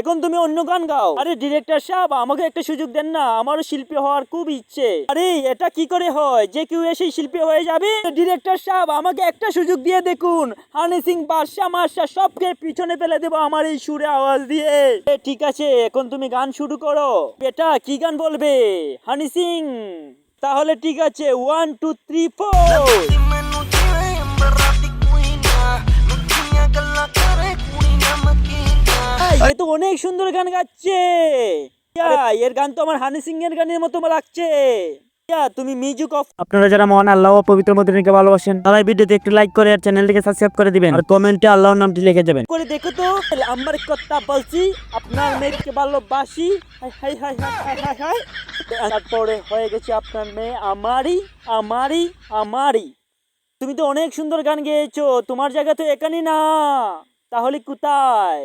এখন তুমি অন্য গান গাও। আরে ডিরেক্টর সাহেব, আমাকে একটা সুযোগ দেন না। আমারও শিল্পী হওয়ার খুব ইচ্ছে। আরে, এটা কি করে হয়? যে কেউ এসে শিল্পী হয়ে যাবে? ডিরেক্টর সাহেব, আমাকে একটা সুযোগ দিয়ে দেখুন। হানি সিং বাদশা মাসা সবকে পিছনে ফেলে দেবো আমার এই সুরে আওয়াজ দিয়ে। ঠিক আছে, এখন তুমি গান শুরু করো। এটা কি গান বলবে? হানি সিং, তাহলে ঠিক আছে ওয়ান টু থ্রি ফোর অনেক সুন্দর গান গাচ্ছে। এর গান তো আমার হানি সিং এর গানের মতো লাগছে। তুমি মিউজিক অফ আপনারা যারা মহান আল্লাহ পবিত্র মদিনাকে ভালোবাসেন তারা ভিডিওতে একটি লাইক করে আর চ্যানেলটিকে সাবস্ক্রাইব করে দিবেন। আর কমেন্টে আল্লাহর নামটি লিখে যাবেন। করে দেখো তো আমার কথা বলছি আপনার মেয়েকে ভালোবাসি। Hi hi hi hi hi hi তারপরে হয়ে গেছে আপনার মেয়ে আমারই আমারই আমারই। তুমি তো অনেক সুন্দর গান গেয়েছো তোমার জায়গা তো এখানে না। তাহলে কোথায়?